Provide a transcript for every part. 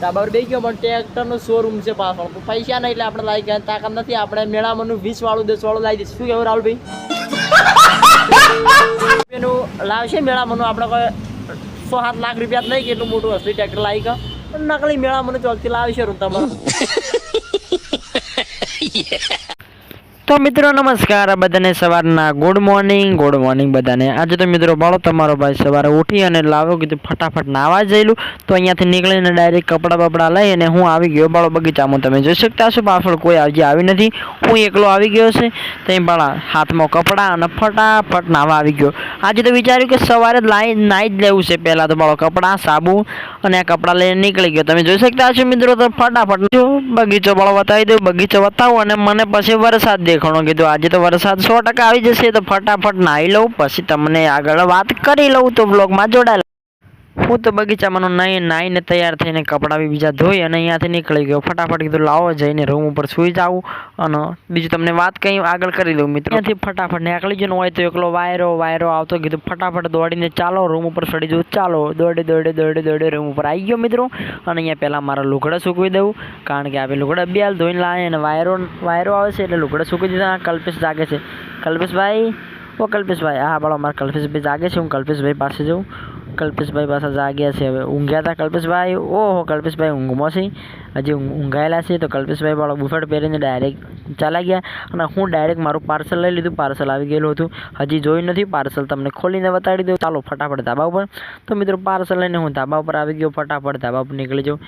ધાબા બે ગયો પણ ટ્રેક્ટરનો શોરૂમ છે પાછળ. પૈસા નહીં એટલે આપણે લાવી ગયા. તાકાત નથી આપણે મેળામાંનું વીસ વાળું દસ વાળું લાવી દઈશું. શું કહેવું રાહુલભાઈ? એનું લાવશે મેળામાંનું આપણે કોઈ સો સાત લાખ રૂપિયા જ નહીં કેટલું મોટું હશે ટ્રેક્ટર લાવી ગયા. પણ નકલી મેળામાંનું ચોકથી લાવી છે તમારે. તો મિત્રો નમસ્કાર બધાને સવારના ગુડ મોર્નિંગ ગુડ મોર્નિંગ બધાને. આજે તો મિત્રો બાળો તમારો ભાઈ સવારે ઉઠી અને લાવો કીધું ફટાફટ નાવા જઈલું તો અહીંયાથી નીકળીને ડાયરેક્ટ કપડાં બપડા લઈ અને હું આવી ગયો બાળો બગીચામાં. તમે જોઈ શકતા છો પાછળ કોઈ આવજી આવી નથી. હું એકલો આવી ગયો છે. ત્યાં બાળા હાથમાં કપડાં અને ફટાફટ નાવા આવી ગયો. આજે તો વિચાર્યું કે સવારે લાઈ નાઈ જ લેવું છે. પહેલાં તો બાળો કપડાં, સાબુ અને આ કપડાં લઈને નીકળી ગયો. તમે જોઈ શકતા છો મિત્રો, તો ફટાફટ બગીચો બાળો બતાવી દઉં. બગીચો બતાવો અને મને પછી વરસાદ દેખાણો કીધું, આજે તો વરસાદ સો ટકા આવી જશે, તો ફટાફટ નાહી લઉં, પછી તમને આગળ વાત કરી લઉં તો બ્લોગમાં જોડાયેલા. હું તો બગીચામાંનો નાહી નાઈને તૈયાર થઈને કપડાં બી બીજા ધોઈ અને અહીંયાથી નીકળી ગયો. ફટાફટ કીધું, લાવો જઈને રૂમ ઉપર સૂઈ જાઉં. અને બીજું તમને વાત કંઈ આગળ કરી દઉં મિત્રો. ત્યાંથી ફટાફટ નીકળી જવાનું હોય તો એકલો વાયરો વાયરો આવતો કીધું, ફટાફટ દોડીને ચાલો રૂમ ઉપર ચડી જવું ચાલો, દોડે દોડે દોડે દોડે રૂમ ઉપર આવી ગયો મિત્રો. અને અહીંયા પહેલાં મારા લુગડા સૂકવી દઉં, કારણ કે આપણે લુગડા બે ધોઈને લાવે અને વાયરો વાયરો આવે છે એટલે લુગડા સૂકવી દીધા. કલ્પેશ જાગે છે. કલ્પેશભાઈ ઓ કલ્પેશભાઈ, હા, બોલો મારા કલ્પેશભાઈ જાગે છે, હું કલ્પેશભાઈ પાસે જઉં. કલ્પેશભાઈ પાસે જાગ્યા છે, હવે ઊંઘ્યા હતા કલ્પેશભાઈ? ઓહો, કલ્પેશભાઈ ઊંઘમાં છે. હજી ઊંઘ- ઊંઘાયેલા છે, તો કલ્પેશભાઈ વાળો બુફેટ પહેરીને ડાયરેક્ટ ચાલા ગયા. અને હું ડાયરેક્ટ મારું પાર્સલ લઈ લીધું પાર્સલ આવી ગયેલું હતું. હજી જોયું નથી પાર્સલ તમને ખોલીને બતાડી દઉં. ચાલો, ફટાફટ ધાબા ઉપર. તો મિત્રો પાર્સલ લઈને હું ધાબા ઉપર આવી ગયો, ફટાફટ ધાબા ઉપર નીકળી જાઉં.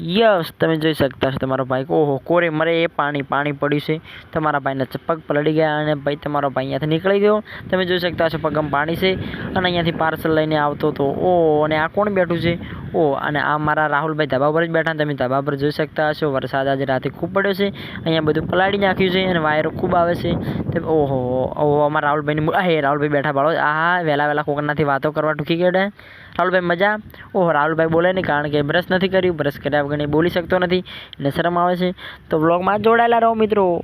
યસ, તમે જોઈ શકતા છો તમારો ભાઈ. ઓહો, કોરે મરે એ પાણી પાણી પડ્યું છે. તમારા ભાઈના પગ પલળી ગયા અને ભાઈ, તમારો ભાઈ અહીંયાથી નીકળી ગયો. તમે જોઈ શકતા છો પગમ પાણી છે અને અહીંયાથી પાર્સલ લઈને આવતો હતો. ઓ અને આ કોણ બેઠું છે? ઓ, અને આ મારા રાહુલભાઈ ધાબા પર જ બેઠા તમે ધાબા પર જોઈ શકતા હશો. વરસાદ આજે રાતે ખૂબ પડ્યો છે. અહીંયા બધું પલાળી નાખ્યું છે અને વાયરો ખૂબ આવે છે. તે ઓહો ઓહો અમારા રાહુલભાઈની આ હે, રાહુલભાઈ બેઠા બાળો આ વહેલા વહેલા કોકરનાથી વાતો કરવા ટૂંકી ગયા રાહુલભાઈ મજા? ઓહો, રાહુલભાઈ બોલે નહીં કારણ કે બ્રશ નથી કર્યું. બ્રશ કર્યા વગર બોલી શકતો નથી. એટલે શરમ આવે છે. તો વ્લોગમાં જોડાયેલા રહો મિત્રો.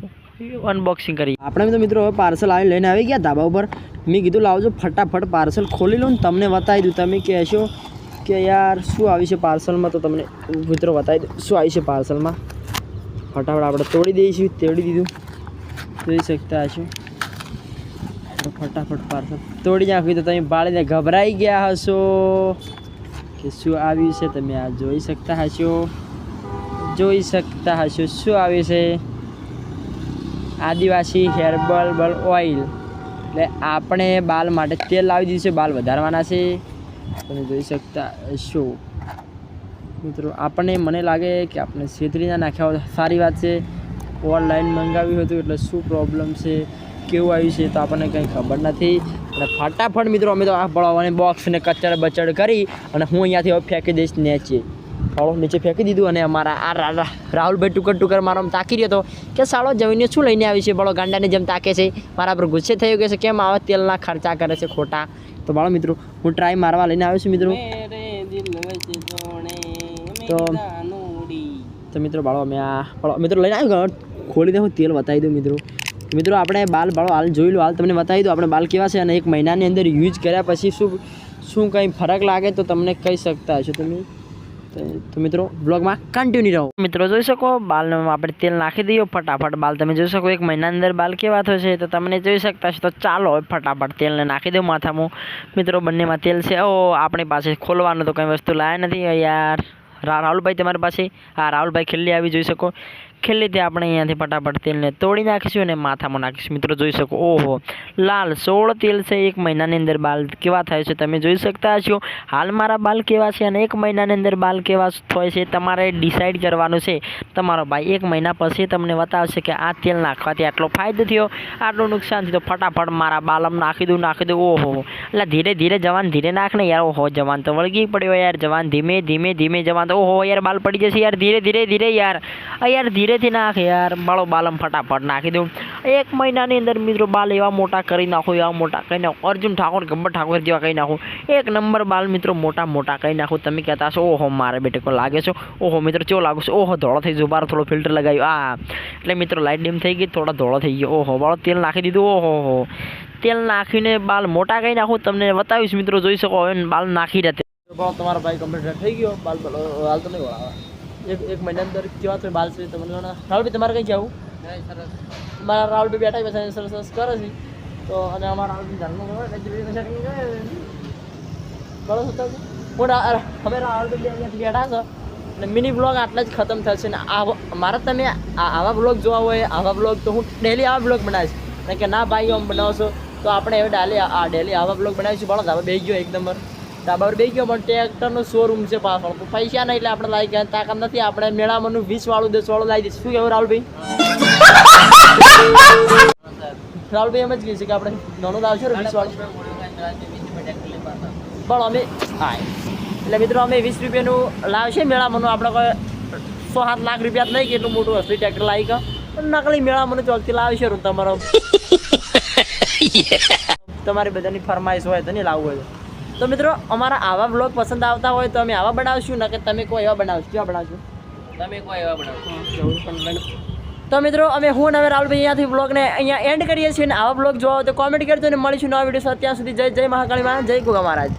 અનબોક્સિંગ કરી. આપણે તો મિત્રો પાર્સલ આવી લઈને આવી ગયા ધાબા ઉપર. મેં કીધું લાવજો, ફટાફટ પાર્સલ ખોલી લઉં તમને બતાવી દઉં. તમે કહેશો કે યાર, શું આવી છે પાર્સલમાં? તો તમને મિત્રો બતાવી દઉં. શું આવી છે પાર્સલમાં? ફટાફટ આપણે તોડી દઈશું, તોડી દીધું. જોઈ શકતા હશો. ફટાફટ પાર્સલ તોડી નાખ્યું. તો તમે બાળીને ગભરાઈ ગયા હશો કે શું આવ્યું છે? તમે આ જોઈ શકતા હશો? જોઈ શકતા હશો. શું આવ્યું છે? આદિવાસી હેર્બલ બલ ઓઇલ. એટલે આપણે બાલ માટે તેલ લાવી દીધું છે. બાલ વધારવાના છે. તમે જોઈ શકતા હશો. મિત્રો, આપણને મને લાગે કે આપણે છેતરીના નાખ્યા સારી વાત છે. ઓનલાઈન મંગાવ્યું હતું એટલે શું પ્રોબ્લેમ છે? કેવું આવ્યું છે તો આપણને કંઈ ખબર નથી. અને ફટાફટ મિત્રો, અમે તો આ બળાવવાની બોક્સને કચડ બચડ કરી અને હું અહીંયાથી હવે ફેંકી દઈશ નીચે. ફાળો નીચે ફેંકી દીધું અને અમારા આ રાહુલભાઈ ટુકર ટુકર મારો તાકી રહ્યો હતો કે સાળો જમીને શું લઈને આવી છે? બળો ગાંડાને જેમ તાકે છે. મારા પર ગુસ્સે થયો કે છે. કેમ આવા તેલના ખર્ચા કરે છે ખોટા? તો બાળો મિત્રો હું ટ્રાય મારવા લઈને આવ્યો છું મિત્રો. તો તો મિત્રો બાળો અમે આ બાળો મિત્રો લઈને આવ્યો ખોલી દે હું તેલ બતાવી દઉં મિત્રો. મિત્રો આપણે બાલ બાળો હાલ જોઈ લો હાલ તમને બતાવી દઉં આપણે બાલ કેવા છે અને એક મહિનાની અંદર યુઝ કર્યા પછી શું શું કંઈ ફરક લાગે તો તમને કહી શકતા હશો તમે. તો- મિત્રો બ્લોગમાં કન્ટિન્યુ રહો. મિત્રો, જોઈ શકો બાલમાં આપણે તેલ નાખી દઈએ ફટાફટ. બાલ, તમે જોઈ શકો, એક મહિના અંદર બાલ કેવા થશે તો તમને જોઈ શકતા છો તો ચાલો ફટાફટ તેલને નાખી દઉં માથામાં. મિત્રો, બંનેમાં તેલ છે. ઓ, આપણી પાસે ખોલવાનું તો કંઈ વસ્તુ લાયા નથી. યાર. રાહુલભાઈ તમારી પાસે? હા, રાહુલભાઈ ખીલ્લી આવી, જોઈ શકો. ખીલ્લીથી આપણે અહીંયાથી ફટાફટ તેલને તોડી નાખીશું અને માથામાં નાખીશું. મિત્રો, જોઈ શકો, ઓહો, લાલ સોળ તેલ છે, એક મહિનાની અંદર બાલ કેવા થાય છે તમે જોઈ શકતા હશો. હાલ મારા બાલ કેવા છે અને એક મહિનાની અંદર બાલ કેવા થાય છે તમારે ડિસાઈડ કરવાનું છે. તમારો ભાઈ એક મહિના પછી તમને બતાવશે કે આ તેલ નાખવાથી આટલો ફાયદો થયો, આટલું નુકસાન થયું. તો ફટાફટ મારા બાલમ નાખી દઉં નાખી દઉં. ઓહો, એટલે ધીરે ધીરે જવાન ધીરે નાખ ને યાર. ઓહો, જવાન તો વળગી પડ્યો યાર. જવાન ધીમે ધીમે ધીમે જવાન તો, ઓહો, યાર બાલ પડી જશે યાર. ધીરે ધીરે ધીરે યાર. યાર યાર ધીરેથી નાખ યાર. બાળો બાલમ ફટાફટ નાખી દઉં. એક મહિનાની અંદર મિત્રો બાલ એવા મોટા કરી નાખો, એવા મોટા કરી નાખો. અર્જુન ઠાકોર, ગબ્બર ઠાકોર જેવા કહી નાખો. એક નંબર બાલ મિત્રો મોટા મોટા કહી નાખો. તમે કહેતા હશો, ઓહો, મારે બેટે કોઈ લાગે છે? ઓહો, મિત્રો કેવો લાગુ છો? ઓહો, ધોળો થઈ ગયો. બાર થોડો ફિલ્ટર લગાવ્યો. આ. એટલે મિત્રો લાઇટ ડીમ થઈ ગઈ, થોડા ધોળો થઈ ગયો. ઓહો, બાળો, તેલ નાખી દીધું. ઓહો, હો. તેલ નાખીને બાલ મોટા કરી નાખું. તમને બતાવીશ મિત્રો, જોઈ શકો. હવે બાલ નાખી રહ્યા તમારો ભાઈ કમ્પ્લીટ થઈ ગયો. બાલ હાલ તો નહીં એક એક મહિના અંદર કેવા તમે બાલ છે તમને. રાહુલભાઈ તમારે કંઈ કહેવું મારા રાહુલભાઈ બેઠા બેઠા સરસ સરસ કરે છે. તો અને અમારા રાહુલભાઈ setting કરે. છે? હું અમે રાહુલભાઈ બેઠા છો. અને મિની બ્લોગ આટલા જ ખતમ થશે ને આ મારા તમે આ- આવા બ્લોગ જોવા હોય આવા બ્લોગ તો હું ડેલી આવા બ્લોગ બનાવીશ. અને કે ના ભાઈ આમ બનાવશો તો આપણે હવે ડાલી આ ડેલી આવા બ્લોગ બનાવીશું. બળો હવે બે ગયો એક નંબર. ધાબા બે ગયો પણ ટ્રેક્ટરનો શોરૂમ છે પાછળ. પૈસા નહીં એટલે આપણે લાવી ગયા. તાકાત નથી આપણે મેળામાંનું વીસ વાળું દસ વાળું લાવી દઈશું. શું કહેવું રાહુલભાઈ? રાહુલભાઈ એમ જ કહીશું છે કે આપણે નાનું લાવશું વીસ વાળું. પણ અમે હા. એટલે મિત્રો અમે વીસ રૂપિયાનું લાવશે મેળામાંનું. આપણે કોઈ સો સાત લાખ રૂપિયા નહીં કેટલું મોટું હશે ટ્રેક્ટર લાવી કે. પણ નકલી મેળામાં ચોકથી લાવશે તમારો. તમારી બધાની ફરમાઈશ હોય તો નહીં લાવવું હોય તો. મિત્રો અમારા આવા બ્લોગ પસંદ આવતા હોય તો અમે આવા બનાવશું ને કે તમે કોઈ એવા બનાવશો કેવા બનાવશો તમે કોઈ એવા બનાવો જવું પણ મેડમ. તો મિત્રો અમે હું નવે રાહુલભાઈ અહીંયાથી બ્લોગને અહીંયા એન્ડ કરીએ છીએ અને આવા બ્લોગ જોવા હોય તો કોમેન્ટ કરજો અને મળીશું નવા વીડિયો ત્યાં સુધી જય જય મહાકાળી માં જય ગોગા મહારાજ